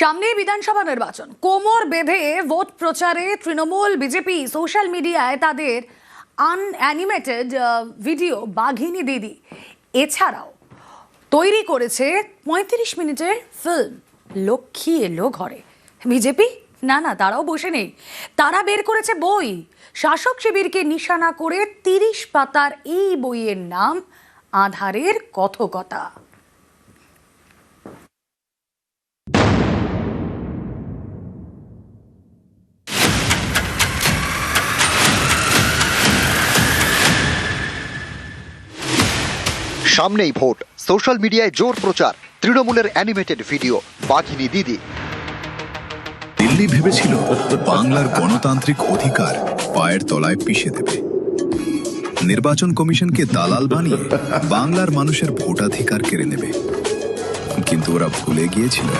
সামনেই বিধানসভা নির্বাচন। কোমর বেঁধে ভোট প্রচারে তৃণমূল, বিজেপি, সোশ্যাল মিডিয়ায় তাদের আনঅ্যানিমেটেড ভিডিও বাঘিনী দিদি। এছাড়াও তৈরি করেছে পঁয়ত্রিশ মিনিটের ফিল্ম লক্ষ্মী এলো ঘরে। বিজেপি? না না, তারাও বসে নেই। তারা বের করেছে বই। শাসক শিবিরকে নিশানা করে তিরিশ পাতার এই বইয়ের নাম, আধারের কথকতা। সামনেই ভোট। সোশ্যাল মিডিয়ায় জোর প্রচার, তৃণমূলের অ্যানিমেটেড ভিডিও। বাঘিনী দিদি। দিল্লি ভেবেছিল বাংলার গণতান্ত্রিক অধিকার পায়ের তলায় পিষে দেবে। নির্বাচন কমিশনকে দালাল বানিয়ে বাংলার মানুষের ভোটাধিকার কেড়ে নেবে। কিন্তু ওরা ভুলে গিয়েছিল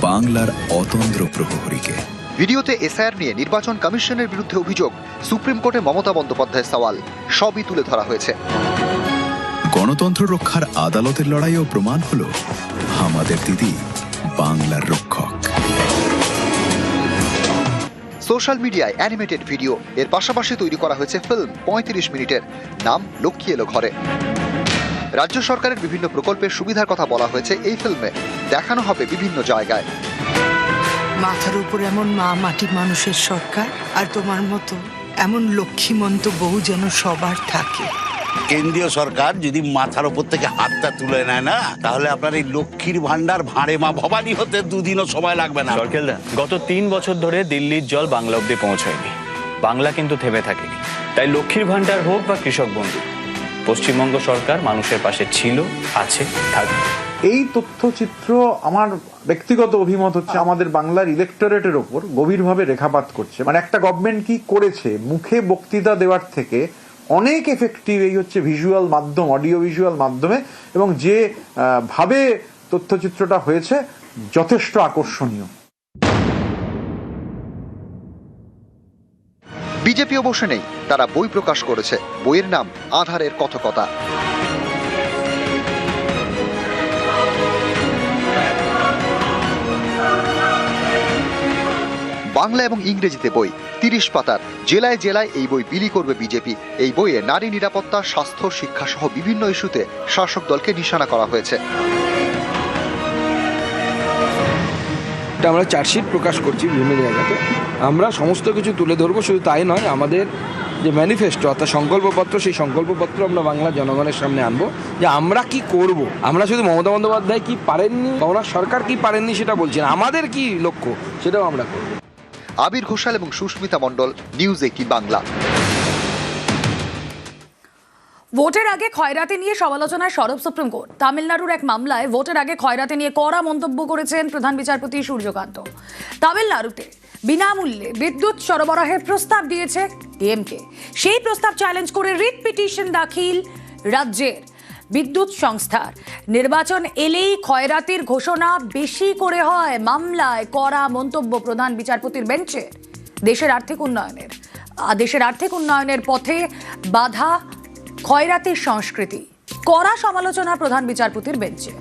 বাংলার অতন্দ্র প্রহরীকে। ভিডিওতে এসআইআর নিয়ে নির্বাচন কমিশনের বিরুদ্ধে অভিযোগ সুপ্রিম কোর্টে মমতা বন্দ্যোপাধ্যায়ের সওয়াল সবই তুলে ধরা হয়েছে। গণতন্ত্র রক্ষার আদালতের লড়াইও প্রমাণ হলো আমাদের দিদি বাংলার রক্ষক। সোশ্যাল মিডিয়ায় অ্যানিমেটেড ভিডিও এর পাশাপাশি তৈরি করা হয়েছে ফিল্ম পঁয়ত্রিশ মিনিটের নাম লক্ষ্মী এলো ঘরে। রাজ্য সরকারের বিভিন্ন প্রকল্পের সুবিধার কথা বলা হয়েছে এই ফিল্মে দেখানো হবে বিভিন্ন জায়গায়। মাথার উপর এমন মা মাটি মানুষের সরকার আর তোমার মতো এমন লক্ষ্মীমন্ত বউ যেন সবার থাকে। কেন্দ্রীয় সরকার যদি মাথার উপর থেকে হাতটা তুলে নেয় না তাহলে আপনার এই লক্ষ্মীর ভান্ডার ভাঁড়ে মা ভবানী হতে দুদিনও সময় লাগবে না। সরকেলদা গত তিন বছর ধরে দিল্লির জল বাংলা অব্দি পৌঁছায়নি। বাংলা কিন্তু থেমে থাকেনি। তাই লক্ষ্মীর ভান্ডার হোক বা কৃষক বন্ধু পশ্চিমবঙ্গ সরকার মানুষের পাশে ছিল আছে থাকবে। এই তথ্যচিত্র আমার ব্যক্তিগত অভিমত হচ্ছে আমাদের বাংলার ইলেকটোরেটের ওপর গভীরভাবে রেখাপাত করছে। মানে একটা গভর্নমেন্ট কি করেছে? মুখে বক্তৃতা দেওয়ার থেকে অনেক এফেক্টিভ এই হচ্ছে ভিজুয়াল মাধ্যম অডিও ভিজুয়াল মাধ্যমে এবং যে ভাবে তথ্যচিত্রটা হয়েছে যথেষ্ট আকর্ষণীয়। বিজেপিও বসে নেই। তারা বই প্রকাশ করেছে। বইয়ের নাম আধারের কথকতা। বাংলা এবং ইংরেজিতে বই, তিরিশ পাতার। জেলায় জেলায় এই বই বিলি করবে বিজেপি। এই বইয়ে নারী নিরাপত্তা, স্বাস্থ্য শিক্ষা সহ বিভিন্ন ইস্যুতে শাসক দলকে নিশানা করা হয়েছে। আমরা চার্জশিট প্রকাশ করছি বিভিন্ন জায়গাতে। আমরা সমস্ত কিছু তুলে ধরবো, শুধু তাই নয়, আমাদের যে ম্যানিফেস্টো অর্থাৎ সংকল্পপত্র, সেই সংকল্পপত্র আমরা বাংলা জনগণের সামনে আনব, যে আমরা কি করব? আমরা শুধু মমতা বন্দ্যোপাধ্যায় কি পারেননি? বা সরকার কি পারেননি সেটা বলছি আমাদের কি লক্ষ্য, সেটাও আমরা করব। আবির ঘোষাল এবং সুস্মিতা মণ্ডল নিউজ এইটিন বাংলা? ভোটের আগে খয়রাতি নিয়ে সমালোচনায় সরব সুপ্রিম কোর্ট তামিলনাড়ুর এক মামলায় ভোটের আগে খয়রাতি নিয়ে কড়া মন্তব্য করেছেন প্রধান বিচারপতি সূর্যকান্ত। তামিলনাড়ুতে বিনামূল্যে বিদ্যুৎ সরবরাহের প্রস্তাব দিয়েছে ডিএমকে সেই প্রস্তাব চ্যালেঞ্জ করে রিট পিটিশন দাখিল রাজ্যের বিদ্যুৎ সংস্থার। নির্বাচন এলেই খয়রাতির ঘোষণা বেশি করে হয় মামলায় করা মন্তব্য প্রধান বিচারপতির বেঞ্চে। দেশের আর্থিক উন্নয়নের দেশের আর্থিক উন্নয়নের পথে বাধা খয়রাতির সংস্কৃতি, কড়া সমালোচনা প্রধান বিচারপতির বেঞ্চে।